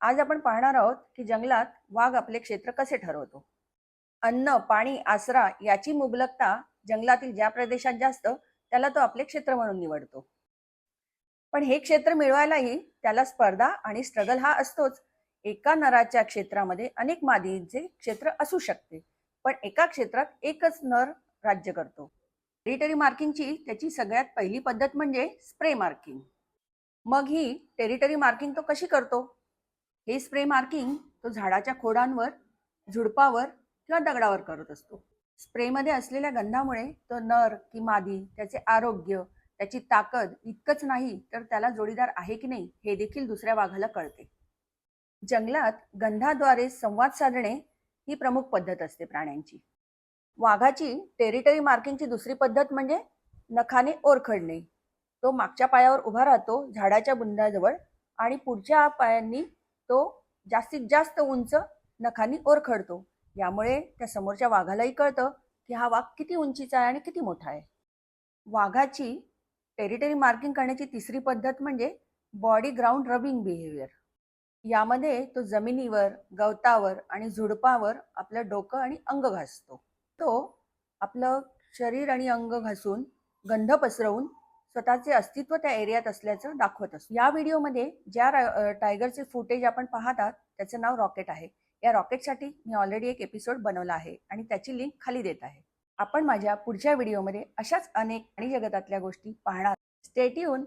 आज आपण पाहणार आहोत की जंगलात वाघ आपले क्षेत्र कसे ठरवतो. अन्न पाणी आसरा याची मुबलकता जंगलातील ज्या प्रदेशात जास्त त्याला तो आपले क्षेत्र म्हणून निवडतो. पण हे क्षेत्र मिळवायलाही त्याला स्पर्धा आणि स्ट्रगल हा असतोच. एका नराच्या क्षेत्रामध्ये अनेक मादींचे क्षेत्र असू शकते पण एका क्षेत्रात एकच नर राज्य करतो. टेरिटरी मार्किंगची त्याची सगळ्यात पहिली पद्धत म्हणजे स्प्रे मार्किंग मग ही टेरिटरी मार्किंग तो कशी करतो? हे स्प्रे मार्किंग तो झाडाच्या खोडांवर झुडपावर किंवा दगडावर करत असतो. स्प्रेमध्ये असलेल्या गंधामुळे तो नर की मादी त्याचे आरोग्य त्याची ताकद इतकंच नाही तर त्याला जोडीदार आहे की नाही हे देखील दुसऱ्या वाघाला कळते. जंगलात गंधाद्वारे संवाद साधणे ही प्रमुख पद्धत असते प्राण्यांची. वाघाची टेरिटरी मार्किंगची दुसरी पद्धत म्हणजे नखाने ओरखडणे. तो मागच्या पायावर उभा राहतो झाडाच्या बुंदाजवळ आणि पुढच्या पायांनी तो जास्तीत जास्त उंच नखांनी ओरखडतो. यामुळे त्या समोरच्या वाघालाही कळतं की हा वाघ किती उंचीचा आहे आणि किती मोठा आहे. वाघाची टेरिटरी मार्किंग करण्याची तिसरी पद्धत म्हणजे बॉडी ग्राउंड रबिंग बिहेवियर यामध्ये तो जमिनीवर गवतावर आणि झुडपावर आपलं डोकं आणि अंग घासतो. तो आपलं शरीर आणि अंग घासून गंध पसरवून स्वतःचे अस्तित्व त्या एरियात असल्याचं दाखवत असतो. या व्हिडिओमध्ये ज्या टायगरचे फुटेज आपण पाहत आहात त्याचं नाव रॉकेट आहे. या रॉकेटसाठी मी ऑलरेडी एक एपिसोड बनवला आहे आणि त्याची लिंक खाली देत आहे. आपण माझ्या पुढच्या व्हिडिओमध्ये अशाच अनेक आणि जगतातल्या गोष्टी पाहणार स्टेट येऊन